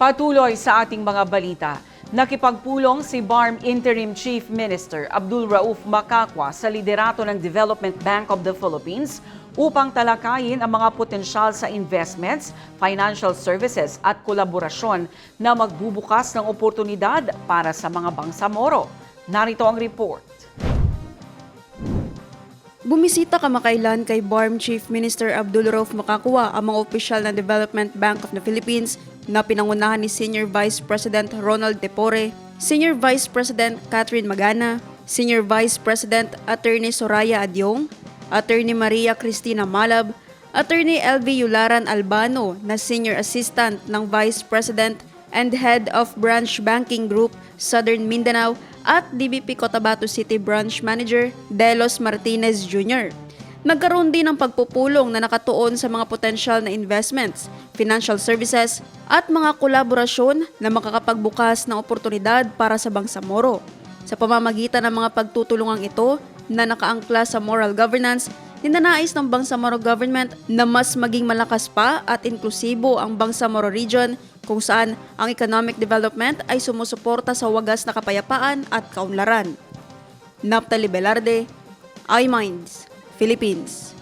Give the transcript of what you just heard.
Patuloy sa ating mga balita. Nakipagpulong si BARM Interim Chief Minister Abdul Rauf Makakwa sa liderato ng Development Bank of the Philippines upang talakayin ang mga potensyal sa investments, financial services at kolaborasyon na magbubukas ng oportunidad para sa mga bangsamoro. Narito ang report. Bumisita kamakailan kay BARM Chief Minister Abdul Rauf Makakwa ang mga opisyal ng Development Bank of the Philippines na pinangunahan ni Senior Vice President Ronald Tepore, Senior Vice President Catherine Magana, Senior Vice President Attorney Soraya Adyong, Attorney Maria Cristina Malab, Attorney LV Yularan Albano na Senior Assistant ng Vice President and Head of Branch Banking Group Southern Mindanao at DBP Cotabato City Branch Manager Delos Martinez Jr. Nagkaroon din ng pagpupulong na nakatuon sa mga potensyal na investments, financial services at mga kolaborasyon na makakapagbukas ng oportunidad para sa Bangsamoro. Sa pamamagitan ng mga pagtutulungang ito na nakaangkla sa moral governance, ninanais ng Bangsamoro government na mas maging malakas pa at inklusibo ang Bangsamoro region kung saan ang economic development ay sumusuporta sa wagas na kapayapaan at kaunlaran. Naptali Velarde, iMinds, Philippines.